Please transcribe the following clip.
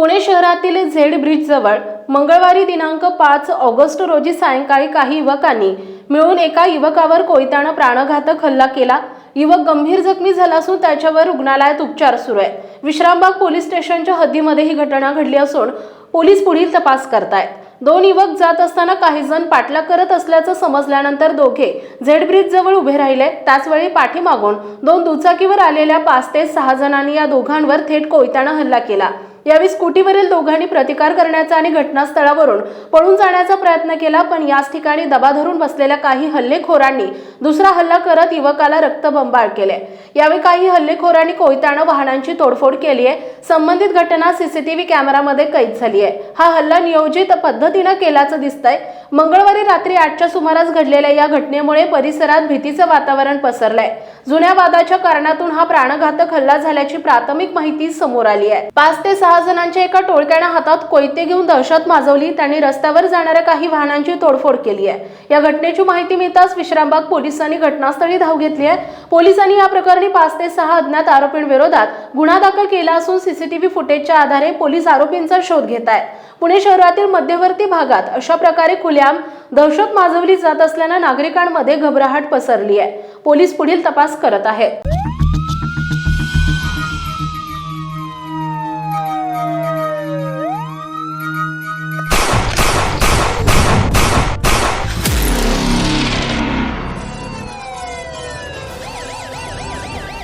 पुणे शहरातील Z bridge जवळ मंगळवारी दिनांक पाच ऑगस्ट रोजी सायंकाळी काही युवकांनी मिळून एका युवकावर कोयत्यानं प्राणघातक हल्ला केला. युवक गंभीर जखमी झाला असून त्याच्यावर रुग्णालयात उपचार सुरू आहे. विश्रामबाग पोलीस स्टेशनच्या हद्दीमध्ये ही घटना घडली असून पोलीस पुढील तपास करतायत. दोन युवक जात असताना काही जण पाठलाग करत असल्याचं समजल्यानंतर दोघे झेड ब्रिज जवळ उभे राहिले. त्याचवेळी पाठीमागून दोन दुचाकीवर आलेल्या पाच ते सहा जणांनी या दोघांवर थेट कोयत्यानं हल्ला केला. यावेळी स्कूटीवरील दोघांनी प्रतिकार करण्याचा आणि घटनास्थळावरून पळून जाण्याचा प्रयत्न केला पण याच ठिकाणी दबा धरून बसलेल्या काही हल्लेखोरांनी दुसरा हल्ला करत युवकाला रक्तबंबाळ केले. यावेळी काही हल्लेखोरांनी कोयत्यानं वाहनांची तोडफोड केली आहे. संबंधित घटना सीसीटीव्ही कॅमेरामध्ये कैद झाली आहे. हा हल्ला नियोजित पद्धतीनं केल्याचं दिसतंय. मंगळवारी रात्री आठच्या सुमारास घडलेल्या या घटनेमुळे परिसरात भीतीचं वातावरण पसरलंय. जुन्या वादाच्या कारणातून हा प्राणघातक हल्ला झाल्याची प्राथमिक माहिती समोर आली आहे. पाच ते सहा जणांच्या एका टोळक्यानं हातात कोयते घेऊन दहशत माजवली. त्यांनी रस्त्यावर जाणाऱ्या काही वाहनांची तोडफोड केली आहे. या घटनेची माहिती मिळताच विश्रामबाग पोलिसांनी घटनास्थळी धाव घेतली आहे. पोलिसांनी या प्रकरणी पाच ते सहा अज्ञात आरोपींविरोधात गुन्हा दाखल केला असून सीसीटीव्ही फुटेजच्या आधारे पोलीस आरोपींचा शोध घेत आहेत. पुणे शहरातील मध्यवर्ती भागात अशा प्रकारे खुल्याम दहशत माजवली जात असल्यानं नागरिकांमध्ये घबराहट पसरली आहे. पोलीस पुढील तपास करत आहेत.